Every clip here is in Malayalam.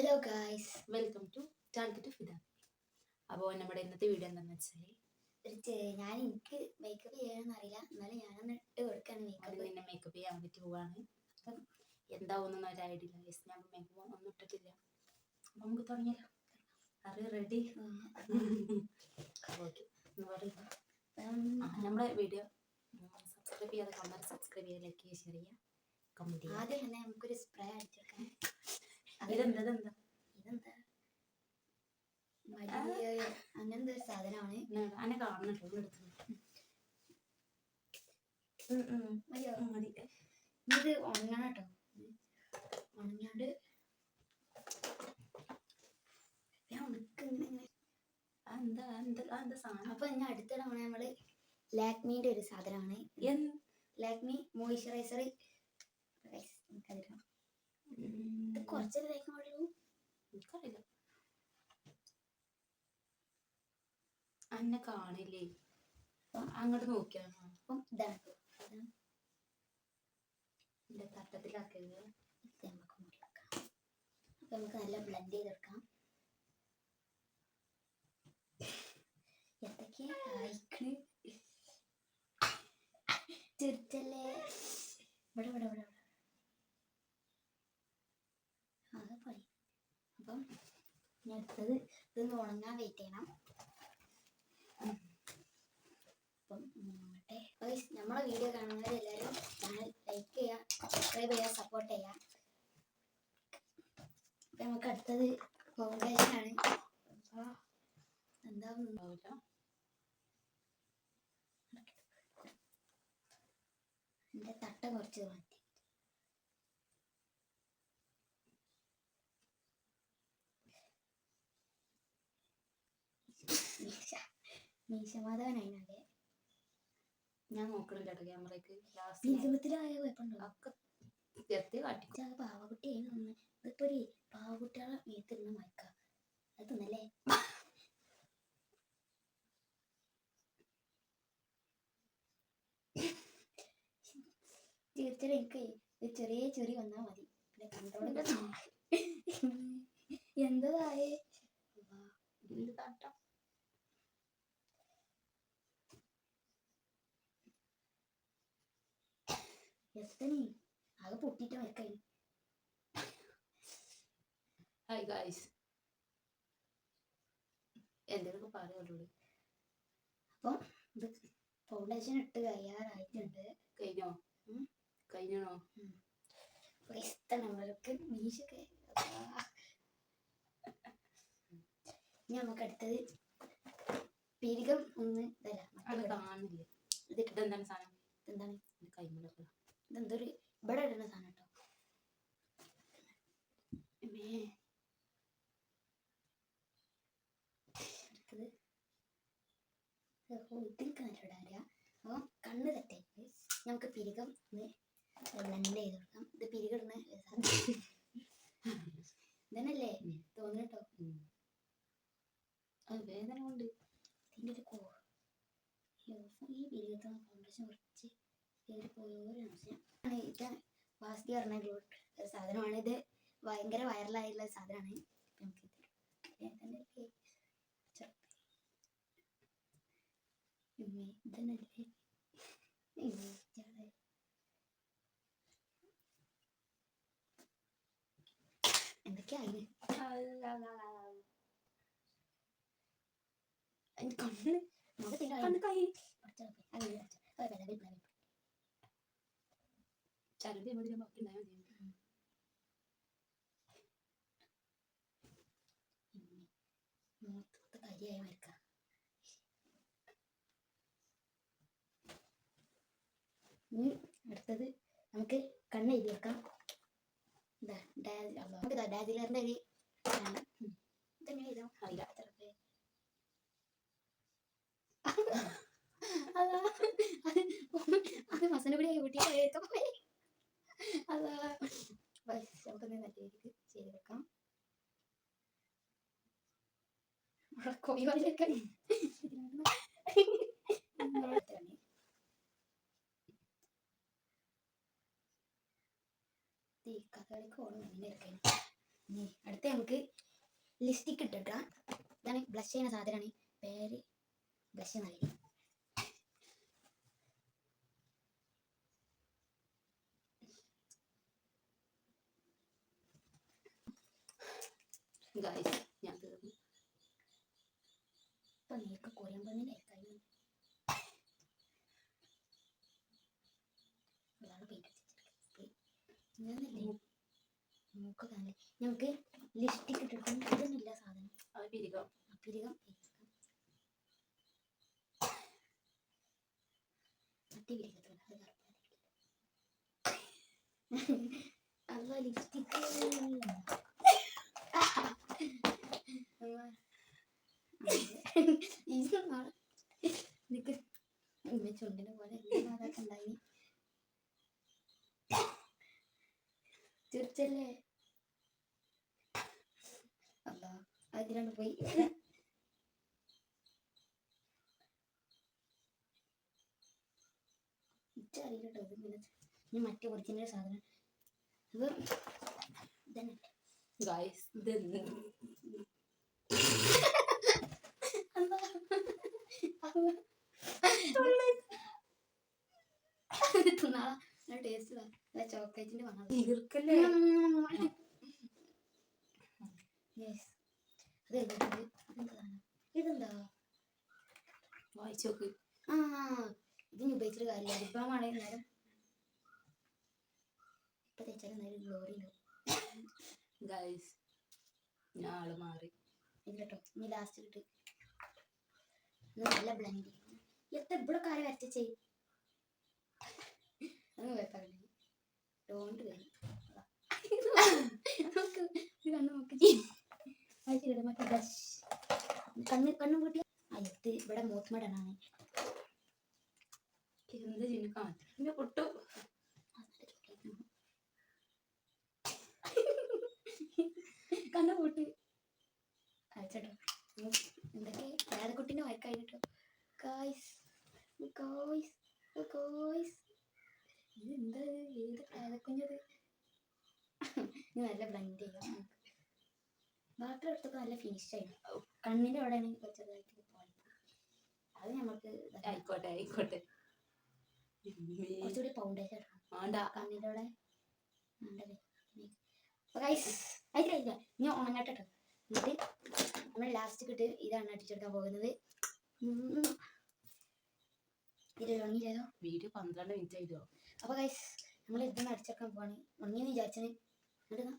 Hello guys welcome to target Fida അപ്പോൾ നമ്മുടെ ഇന്നത്തെ വീഡിയോ എന്താണെന്ന് വെച്ചാൽ ഞാൻ എനിക്ക് മേക്കപ്പ് ചെയ്യാനൊന്നും അറിയില്ല. എന്നാലും ഞാനൊന്ന് ഇട്ട് കൊടുക്കാണ് അത് മേക്കപ്പ് നിന്നെ മേക്കപ്പ് ചെയ്യാൻ വേണ്ടിയിട്ട് പോവാണ്. അപ്പം എന്താവുന്ന ഒരു ഐഡിയ ഇല്ല. ഗൈസ് ഞാൻ മേക്കപ്പ് ഒന്നും ഇട്ടിട്ടില്ല. അപ്പം നമുക്ക് തുടങ്ങിയാലോ? അത് റെഡി ഓക്കെ. നമ്മുടെ വീഡിയോ സബ്സ്ക്രൈബ് ചെയ്യാതെ കാണാൻ സബ്സ്ക്രൈബ് ചെയ്യുക ലൈക്ക് ചെയ്യുക ഷെയർ ചെയ്യുക കമന്റ് ചെയ്യുക. ആദ്യം തന്നെ നമുക്കൊരു സ്പ്രേ അടിച്ചെടുക്കാം ഇതെന്താ ഇതെന്താ ഇതെന്താ വലിയ അങ്ങനത്തെ ഒരു സാധനമാണ്. ഇങ്ങനെ അന്നെ കാണുന്നുണ്ടോ ഇവിടെ എടുത്ത്. മതിയോ? മതി. ഇത് ഉണങ്ങണം കേട്ടോ. ഉണങ്ങാണ്ട് ഞാൻ ഉണക്കുന്ന ഇങ്ങനെ. എന്താ എന്താ എന്താ സാധനം? അപ്പൊ ഇനി അടുത്ത തവണ നമ്മൾ ലാക്മിന്റെ ഒരു സാധനമാണ്. ലാക്മി മോയിസ്ചറൈസർ. ഇത് കുറച്ചൊരു തേക്കാൻ എനിക്കറിയില്ല. അന്നെ കാണില്ലേ? അങ്ങോട്ട് നോക്കിയാണ് അപ്പം ഇതാണ്. എന്റെ തട്ടത്തിലാക്കരുത് നമുക്ക് മുറിക്കാം അപ്പൊ നമുക്ക് നല്ല ബ്ലെൻഡ് ചെയ്തെടുക്കാം. എന്തൊക്കെയാ? കായ്ക്കണ് ചിരിച്ചല്ലേ ഇവിടെ ഇവിടെ ഇവിടെ ഇവിടെ അത് പോയി അപ്പം ഇനി അടുത്തത് ഇതൊന്ന് ഉണങ്ങാൻ വെയിറ്റ് ചെയ്യണം. നമ്മളെ വീഡിയോ കാണുന്നവരെല്ലാവരും ചാനൽ ലൈക്ക് ചെയ്യുക സബ്സ്ക്രൈബ് ചെയ്യുക സപ്പോർട്ട് ചെയ്യുക. നമുക്ക് അടുത്തത് ഫൗണ്ടേഷൻ ആണ്. അപ്പൊ എന്താ ഉണ്ടാവില്ല എന്റെ തട്ട കുറച്ച് മാറ്റി. മീശമാധവനായില്ലേ ഞാൻ നോക്കണം കേട്ടോ ക്യാമറയ്ക്ക് മീശമത്തിലായ കുഴപ്പമുണ്ടോ ഒക്കെ എത്തി കാട്ടി പാവക്കുട്ടിയാണ് തോന്നുന്നത് ഇതിപ്പോ ഒരു പാവകുട്ടികളെ വീട്ടിരുന്ന് മയക്ക അത് തിന്നല്ലേ തീർച്ചയായും എനിക്ക് ഒരു ചെറിയ ചെറി വന്നാൽ മതി പിന്നെ കണ്ടോടെ എന്തതായേ ഇതിന്റെ പൊട്ടിട്ട് മയക്കായി ഹായ് ഗായ്സ് എന്തെങ്കിലും പറയുള്ളൂ. അപ്പം ഇത് ഫൗണ്ടേഷൻ ഇട്ട് കഴിയാറായിട്ടുണ്ട് കഴിഞ്ഞോ. കഴിഞ്ഞോ നമ്മൾക്ക് മീശൊക്കെ. ഇനി നമുക്ക് അടുത്തത് പിരികം ഒന്ന് തരാം. അത് കാണില്ലേ ഇത് ഇതെന്താണ് സാധനം? എന്താണ് ഇത് കൈമുളക് ഇതെന്തൊരു ഇവിടെ ഇടുന്ന സാധനം കേട്ടോ അപ്പം കണ്ണ് തെറ്റായി നമുക്ക് പിരികം ഒന്ന് ബ്ലെൻഡ് ചെയ്ത് കൊടുക്കാം. ഇത് പിരികിടുന്ന ഇതന്നല്ലേ അത് വേദന കൊണ്ട്. ഇതിന്റെ ഒരു ഈ പിരികത്തെ ഫൗണ്ടേഷൻ കുറച്ച് ഒരു ഇത് വാസ്തി പറഞ്ഞ ഗ്ലൂട്ട് ഒരു സാധനമാണ്. ഇത് ഭയങ്കര വൈറലായിട്ടുള്ള സാധനമാണ്. നമുക്ക് ചെറുപ്പം. ഉമ്മേ, ഇതന്നല്ലേ? ഉമ്മേ, ഇയാളെ. എന്തൊക്കെയാ അതിന് കണ്ണ് നമുക്ക് തീരെ കണ്ണ് കൈ കുറച്ച് അങ്ങനെ കുറച്ച് അത് വില വില വില ചരടി മതി ബാക്കി ഉണ്ടായാൽ മതി മൂത്തത്ത് ഇനി അടുത്തത് നമുക്ക് കണ്ണ് എഴുതി വെക്കാം. നമുക്ക് ഡാജിലറിന്റെ അത്. അത് മസനപൊടി കൂട്ടിയിട്ട് എഴുതാൻ പോയി. അതാ ബസ് നമുക്കൊന്ന് നല്ല രീതിക്ക് ചെയ്ത് വെക്കാം അവിടെ കോഴി വലയൊക്കെ ഈ കഥകളിക്ക് ഓണം ഇങ്ങനെ ഇനി അടുത്ത നമുക്ക് ലിസ്റ്റിക് ഇട്ടിട്ടാ ഇതാണ് ബ്ലഷ് ചെയ്യുന്ന സാധനമാണ്. പേര് ബ്ലഷ് നൽകി ഗായ്സ് ഞാൻ തീർന്നു പന്നിയൊക്കെ കൊറിയൻ പെണ്ണിനെ കഴിഞ്ഞു അതാണ് പെയിന്റ് ഇങ്ങനല്ലേ മൂക്ക് കാണല്ലേ നമുക്ക് ലിസ്റ്റിക് ഇട്ടിട്ടും ഇതൊന്നുമില്ല സാധനം പിരികം മറ്റേ അത് അല്ല ലിപ്സ്റ്റിക് നിക്ക്. ഉമ്മ ചുണ്ടിനെ പോലെ അതൊക്കെ ഉണ്ടായി തീർച്ചയല്ലേ അല്ല അതിലാണ് പോയി. അറിയില്ല കേട്ടോ ഇത് മറ്റേ ഒറിജിനൽ സാധനം. ഇത് ഇതന്നെ. ഗായ്സ് ഇത് എന്ത്? അല്ല. അല്ല. തിന്നാളാ നല്ല ടേസ്റ്റ് ചോക്ലേറ്റിന്റെ മണം. ഇതെന്താ? വായിച്ചു നോക്ക് ആ ഇത് ഇനി ഉപയോഗിച്ചിട്ട് കാര്യമില്ല. നേരം ഇപ്പൊ തേച്ചാലും നേരം ഗ്ലോറി മാറി. ഇത് ഇനി ലാസ്റ്റ് കിട്ട് നല്ല ബ്ലെൻഡ് എത്ര ഇവിടെ കാര്യം വരച്ചേ അത് കുഴപ്പമില്ല ഡോണ്ട് വരും നോക്ക് ഒരു കണ്ണ് നോക്കി അയച്ചിട്ട് മറ്റേ. ബ്ലഷ് കണ്ണ് കണ്ണും കൂട്ടി അയ്യത് ഇവിടെ മൂത്തുമടനാണ്. എന്ത് ചിന്ന കാറ്റിന്റെ പൊട്ടു. കണ്ണു കൂട്ടി അയച്ചട്ടോ രാധക്കുട്ടീന്റെ വയക്കായിട്ടോ ഗായ്സ് ഗോയ്സ് ഗോയ്സ് ഇതെന്താ? ഏത് രാധക്കുഞ്ഞത് ഇനി നല്ല ബ്ലെൻഡ് ചെയ്യാം. ബാക്കി എടുത്തപ്പോൾ നല്ല ഫിനിഷ് ആയി കണ്ണിന്റെ അവിടെയാണ് കുറച്ചതായിട്ട് പോയി അത് നമുക്ക്. ആയിക്കോട്ടെ ആയിക്കോട്ടെ. കുറച്ചുകൂടി വേണ്ട. കണ്ണിന്റെ അവിടെ. ഉണ്ടല്ലേ അതിലില്ല ഇനി ഉണങ്ങട്ടെ ട്ടോ. എന്നിട്ട് നമ്മൾ ലാസ്റ്റ് കിട്ട് ഇതാണ് അടിച്ചെടുക്കാൻ പോകുന്നത്. ഉം. ഇത് ഉണങ്ങിയില്ലല്ലോ വീഡിയോ പന്ത്രണ്ട് മിനിറ്റ് ആയിട്ടോ അപ്പൊ ഗൈസ് നമ്മൾ ഇതൊന്ന് അടിച്ചെടുക്കാൻ പോവാണ്. ഉണങ്ങിയെന്ന് വിചാരിച്ചന് എന്നിട്ട്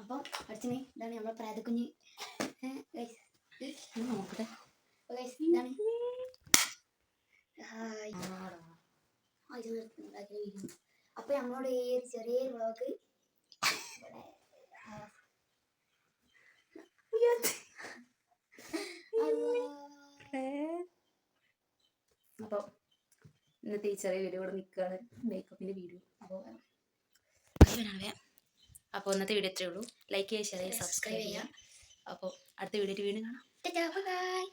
അപ്പം അടിച്ചന് ഇതാണ് നമ്മളെ പ്രാതക്കുഞ്ഞ് നോക്കട്ടെ. ഇതാണ്. അപ്പൊ നമ്മളോട് ഈ ചെറിയ വ്ളോഗ് അപ്പോൾ ഇന്നത്തെ ഈ ചെറിയ വീഡിയോ കൂടെ നിൽക്കുകയാണ് മേക്കപ്പിന്റെ വീഡിയോ അപ്പോൾ അപ്പോൾ ഇന്നത്തെ വീഡിയോ ഇത്രയേ ഉള്ളൂ. ലൈക്ക് ചെയ്യുക ഷെയർ ചെയ്യുക സബ്സ്ക്രൈബ് ചെയ്യുക. അപ്പോൾ അടുത്ത വീഡിയോ വീണ്ടും കാണാം. ബൈ